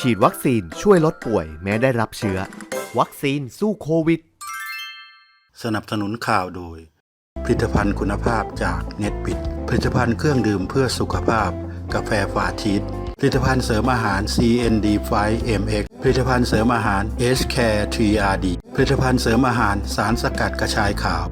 ฉีดวัคซีนช่วยลดป่วยแม้ได้รับเชื้อ วัคซีนสู้โควิด สนับสนุนข่าวโดย ผลิตภัณฑ์คุณภาพจากเน็ตบิด ผลิตภัณฑ์เครื่องดื่มเพื่อสุขภาพ กาแฟฟาชีสผลิตภัณฑ์เสริมอาหาร CND 5 MX ผลิตภัณฑ์เสริมอาหาร H Care 3RD ผลิตภัณฑ์เสริมอาหารสารสกัดกระชายขาว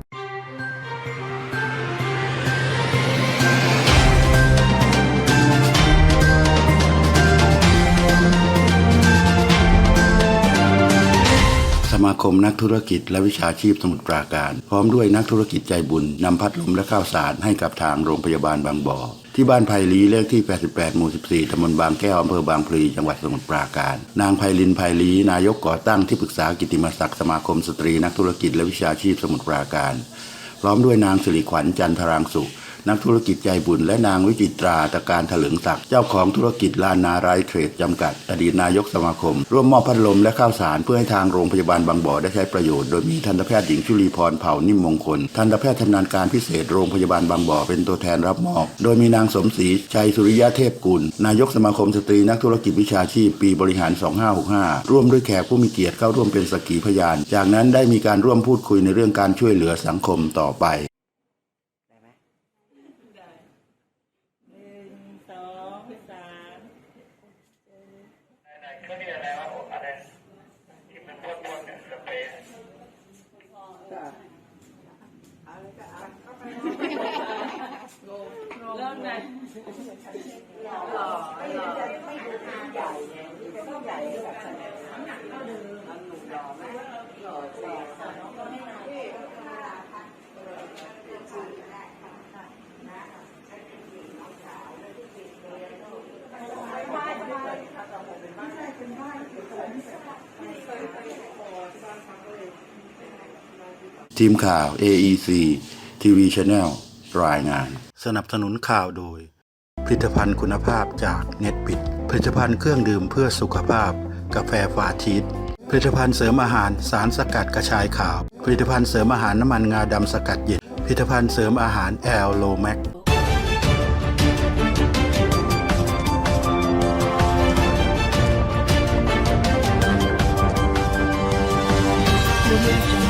สมาคมนักธุรกิจและวิชาชีพสมุทรปราการ พร้อมด้วยนักธุรกิจใจบุญนำพัดลมและข้าวสารให้กับทางโรงพยาบาลบางบ่อที่บ้านไผ่ลีเลขที่ 88 หมู่ 14 ตำบลบางแก้ว อำเภอบางพลี จังหวัดสมุทรปราการ นางไพลินไพลี นายกก่อตั้งที่ปรึกษากิตติมศักดิ์สมาคมสตรีนักธุรกิจและวิชาชีพสมุทรปราการ พร้อมด้วยนางสิริขวัญจันทรางสุข นักธุรกิจใจบุญและนางวิจิตราตะการถลึงศักดิ์เจ้าของธุรกิจลานนาไรเทรดจำกัด อดีตนายกสมาคม ร่วมมอบพัดลมและข้าวสารเพื่อให้ทางโรงพยาบาลบางบ่อได้ใช้ประโยชน์ โดยมีทันตแพทย์หญิงชุลีพรเผ่านิ่มมงคล ทันตแพทย์ชำนาญการพิเศษโรงพยาบาลบางบ่อเป็นตัวแทนรับมอบ โดยมีนางสมศรีชัยสุริยะเทพกุล นายกสมาคมสตรีนักธุรกิจวิชาชีพปีบริหาร 2565 ร่วมด้วยแขกผู้มีเกียรติเข้าร่วมเป็นสักขีพยาน จากนั้นได้มีการร่วมพูดคุยในเรื่องการช่วยเหลือสังคมต่อไป หนึ่งสองสาม เขาเรียกอะไรว่าอะไรที่มันพ่นๆเนี่ยสเปรย์ เริ่มไหน ทีมข่าว AEC TV Channel รายงาน สนับสนุนข่าวโดย ผลิตภัณฑ์คุณภาพจากเน็ตปิด ผลิตภัณฑ์เครื่องดื่มเพื่อสุขภาพ กาแฟฟาทีสผลิตภัณฑ์เสริมอาหารสารสกัดกระชายขาว ผลิตภัณฑ์เสริมอาหารน้ำมันงาดำสกัดเย็นผลิตภัณฑ์เสริมอาหารแอลโลแมกเ